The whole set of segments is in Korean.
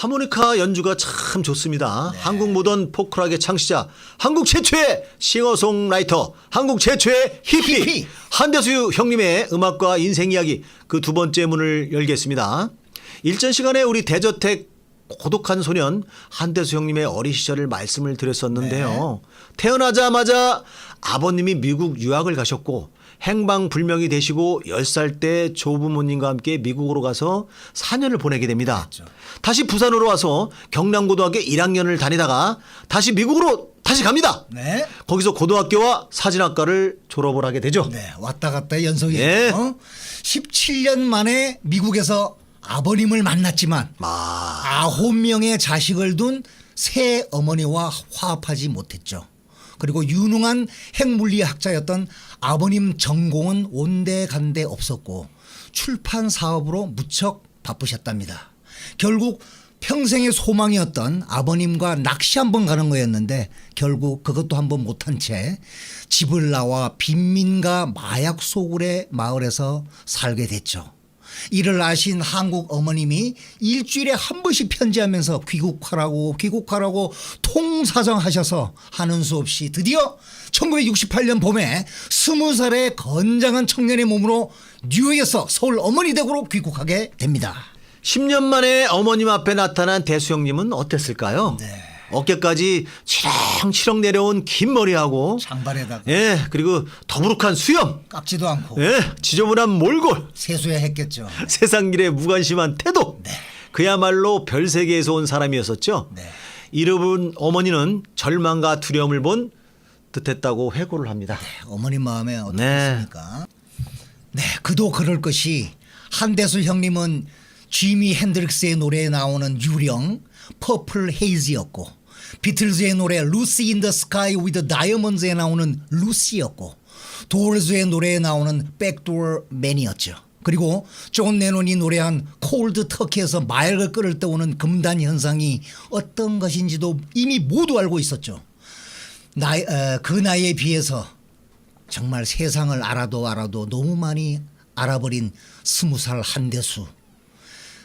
하모니카 연주가 참 좋습니다. 한국 모던 포크락의 창시자, 한국 최초의 싱어송라이터, 한국 최초의 히피, 히피. 한대수 형님의 음악과 인생 이야기 그 두 번째 문을 열겠습니다. 일전 시간에 우리 대저택 고독한 소년 한대수 형님의 어린 시절을 말씀을 드렸었는데요. 태어나자마자 아버님이 미국 유학을 가셨고 행방불명이 되시고 10살 때 조부모님과 함께 미국으로 가서 4년을 보내게 됩니다. 다시 부산으로 와서 경남고등학교 1학년을 다니다가 다시 미국으로 다시 갑니다. 네. 거기서 고등학교와 사진학과를 졸업을 하게 되죠. 네, 왔다 갔다 연속이에요. 예. 17년 만에 미국에서 아버님을 만났지만 아, 아홉 명의 자식을 둔 새 어머니와 화합하지 못했죠. 그리고 유능한 핵물리학자였던 아버님 전공은 온데간데 없었고 출판 사업으로 무척 바쁘셨답니다. 결국 평생의 소망이었던 아버님과 낚시 한번 가는 거였는데 결국 그것도 한번 못한 채 집을 나와 빈민가 마약 소굴의 마을에서 살게 됐죠. 이를 아신 한국 어머님이 일주일에 한 번씩 편지하면서 귀국하라고 귀국하라고 통사정하셔서 하는 수 없이 드디어 1968년 봄에 스무 살의 건장한 청년의 몸으로 뉴욕에서 서울 어머니 댁으로 귀국하게 됩니다. 10년 만에 어머님 앞에 나타난 대수 형님은 어땠을까요? 네. 어깨까지 치렁치렁 내려온 긴 머리하고 장발에다가 예 그리고 더부룩한 수염 깎지도 않고 예 지저분한 몰골 세수야 했겠죠. 세상 일에 무관심한 태도 그야말로 별 세계에서 온 사람이었었죠 네. 이러분 어머니는 절망과 두려움을 본 듯했다고 회고를 합니다 어머님 마음에 네. 어떻습니까? 네, 그도 그럴 것이 한대수 형님은 지미 핸드릭스의 노래에 나오는 유령 퍼플 헤이즈였고 비틀즈의 노래 루시 인 더 스카이 위드 다이아몬드에 나오는 루시였고 도르즈의 노래에 나오는 백도어 맨이었죠. 그리고 존 레논이 노래한 콜드 터키에서 마약을 끓을 때 오는 금단 현상이 어떤 것인지도 이미 모두 알고 있었죠. 나이, 어, 그 나이에 비해서 정말 세상을 알아도 알아도 너무 많이 알아버린 스무 살 한대수.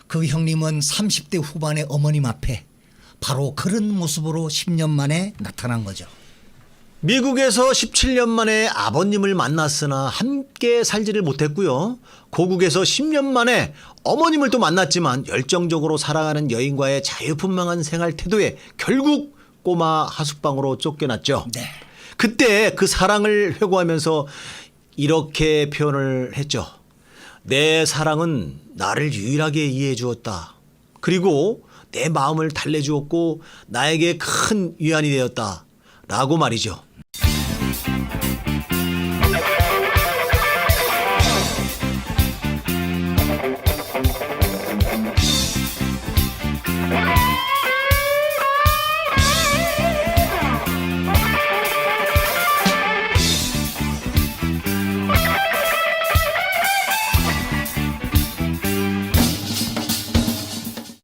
그 형님은 30대 후반의 어머님 앞에 바로 그런 모습으로 10년 만에 나타난 거죠. 미국에서 17년 만에 아버님을 만났으나 함께 살지를 못했고요. 고국에서 10년 만에 어머님을 또 만났지만 열정적으로 살아가는 여인과의 자유분방한 생활 태도에 결국 꼬마 하숙방으로 쫓겨났죠. 네. 그때 그 사랑을 회고하면서 이렇게 표현을 했죠. 내 사랑은 나를 유일하게 이해해 주었다. 그리고 내 마음을 달래 주었고 나에게 큰 위안이 되었다. 라고 말이죠.